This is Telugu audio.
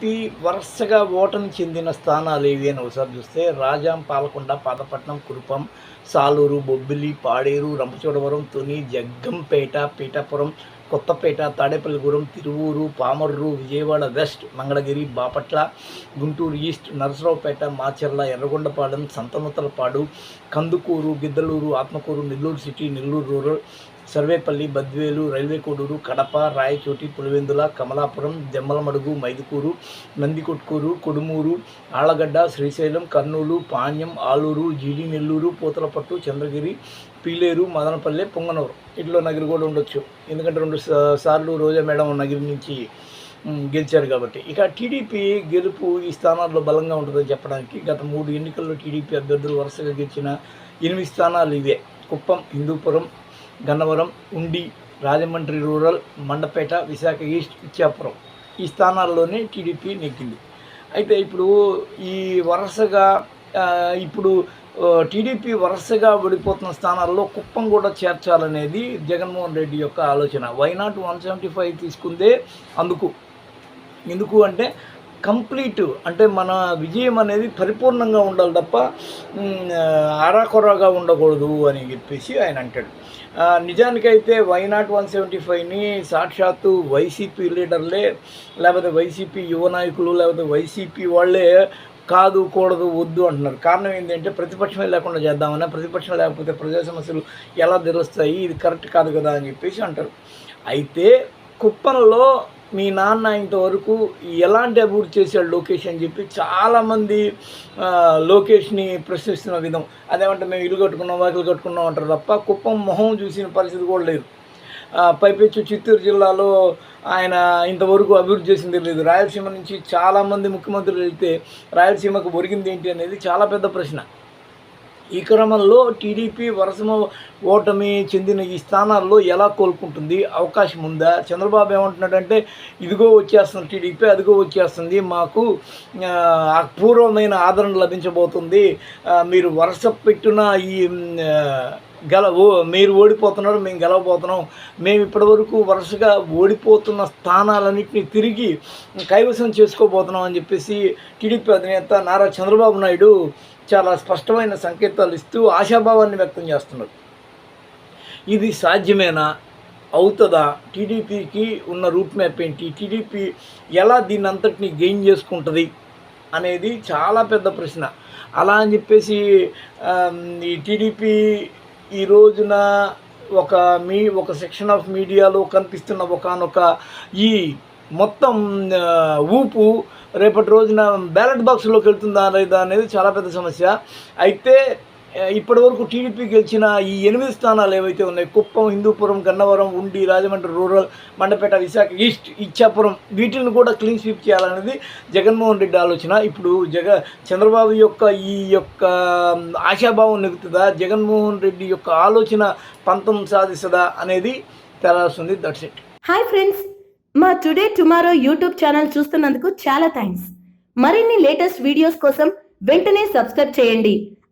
టీడీపీ వరుసగా ఓటమి చెందిన స్థానాలు ఏవి అని ఒకసారి చూస్తే Rajam Palakonda Pathapatnam Kurupam Salur Bobbili Paderu Rampachodavaram Tuni Jaggampeta Pithapuram Kothapeta Tadepalligudem Tiruvuru Pamarru Vijayawada west Mangalagiri Bapatla Guntur east Narasaraopet Macherla Yerragondapalem Santhanuthalapadu Kandukur Giddalur Atmakur Nellore city Nellore rural Sarvepalli Badvel railway Koduru Kadapa Rayachoti Pulivendula Kamalapuram Jammalamadugu Mydukur Nandikotkur Kodumur Allagadda Srisailam Kurnool Panyam Alur GD Nellore Puthalapattu Chandragiri Pileru Madanapalle Punganur. ఇట్లో నగిరి కూడా ఉండొచ్చు. ఎందుకంటే రెండు సార్లు రోజా మేడం నగిరి నుంచి గెలిచారు కాబట్టి. ఇక టీడీపీ గెలుపు ఈ స్థానాల్లో బలంగా ఉంటుందని చెప్పడానికి గత మూడు ఎన్నికల్లో టీడీపీ అభ్యర్థులు వరుసగా గెలిచిన ఎనిమిది స్థానాలు ఇవే. కుప్పం హిందూపురం గన్నవరం ఉండి రాజమండ్రి రూరల్ మండపేట విశాఖ ఈస్ట్ ఇచ్చాపురం ఈ స్థానాల్లోనే టీడీపీ నెగ్గింది. అయితే ఇప్పుడు ఈ వరుసగా ఇప్పుడు టీడీపీ వరుసగా విడిపోతున్న స్థానాల్లో కుప్పం కూడా చేర్చాలనేది జగన్మోహన్ రెడ్డి యొక్క ఆలోచన. Why not one seventy five తీసుకుందే అందుకు? ఎందుకు అంటే కంప్లీట్ అంటే మన విజయం అనేది పరిపూర్ణంగా ఉండాలి తప్ప ఆరాకొరాగా ఉండకూడదు అని చెప్పేసి ఆయన అంటాడు. ఆ, నిజానికైతే వైనాట్ వన్ సెవెంటీ ఫైవ్ని సాక్షాత్తు వైసీపీ లీడర్లే లేకపోతే వైసీపీ యువ నాయకులు లేకపోతే వైసీపీ వాళ్ళే కాదు కూడదు వద్దు అంటున్నారు. కారణం ఏంటంటే ప్రతిపక్షమే లేకుండా చేద్దామన్నా ప్రతిపక్షం లేకపోతే ప్రజా సమస్యలు ఎలా తెలుస్తాయి ఇది కరెక్ట్ కాదు కదా అని చెప్పేసి అంటారు. అయితే కుప్పంలో మీ నాన్న ఇంతవరకు ఎలాంటి అభివృద్ధి చేశాడు లోకేష్ అని చెప్పి చాలామంది లోకేష్ని ప్రశ్నిస్తున్న విధం. అదేమంటే మేము ఇల్లు కట్టుకున్నాం వాకిలు కట్టుకున్నాం అంటారు తప్ప కుప్పం మొహం చూసిన పరిస్థితి కూడా లేదు. పైపెచ్చు చిత్తూరు జిల్లాలో ఆయన ఇంతవరకు అభివృద్ధి చేసింది లేదు. రాయలసీమ నుంచి చాలామంది ముఖ్యమంత్రులు వెళ్తే రాయలసీమకు ఒరిగింది ఏంటి అనేది చాలా పెద్ద ప్రశ్న. ఈ క్రమంలో టీడీపీ వరసమ ఓటమి చెందిన ఈ స్థానాల్లో ఎలా కోలుకుంటుంది? అవకాశం ఉందా? చంద్రబాబు ఏమంటున్నాడంటే ఇదిగో వచ్చేస్తుంది టీడీపీ అదిగో వచ్చేస్తుంది మాకు ఆ, అపూర్వమైన ఆదరణ లభించబోతుంది. మీరు వరుస పెట్టిన ఈ గెల మీరు ఓడిపోతున్నారు మేము గెలవబోతున్నాం. మేము ఇప్పటివరకు వరుసగా ఓడిపోతున్న స్థానాలన్నింటినీ తిరిగి కైవసం చేసుకోబోతున్నాం అని చెప్పేసి టీడీపీ అధినేత నారా చంద్రబాబు నాయుడు చాలా స్పష్టమైన సంకేతాలు ఇస్తూ ఆశాభావాన్ని వ్యక్తం చేస్తున్నారు. ఇది సాధ్యమేనా? అవుతుందా? టీడీపీకి ఉన్న రూట్ మ్యాప్ ఏంటి? టీడీపీ ఎలా దీన్ని అంతటిని గెయిన్ చేసుకుంటుంది అనేది చాలా పెద్ద ప్రశ్న. అలా అని చెప్పేసి ఈ టీడీపీ ఈ రోజున ఒక మీ ఒక సెక్షన్ ఆఫ్ మీడియాలో కనిపిస్తున్న ఒకనొక ఈ మొత్తం ఊపు రేపటి రోజున బ్యాలెట్ బాక్స్లోకి వెళ్తుందా లేదా అనేది చాలా పెద్ద సమస్య. అయితే ఇప్పటి ఇప్పటివరకు టీడీపీ గెలిచిన ఈ ఎనిమిది స్థానాలు ఏవైతే ఉన్నాయి కుప్పం హిందూపురం గన్నవరం ఉండి రాజమండ్రి రూరల్ మండపేట విశాఖ ఈస్ట్ ఇచ్చాపురం వీటిని కూడా క్లీన్ స్వీప్ చేయాలనేది జగన్మోహన్ రెడ్డి ఆలోచన. ఇప్పుడు జగ చంద్రబాబు యొక్క ఈ యొక్క ఆశాభావం నెగుతుందా జగన్మోహన్ రెడ్డి యొక్క ఆలోచన పంతం సాధిస్తుందా అనేది తెలాల్సింది. దట్స్ ఇట్ హాయ్ ఫ్రెండ్స్ మా టుడే టుమారో యూట్యూబ్ ఛానల్ చూస్తున్నందుకు చాలా థ్యాంక్స్ మరిన్ని లేటెస్ట్ వీడియోస్ కోసం వెంటనే సబ్స్క్రైబ్ చేయండి.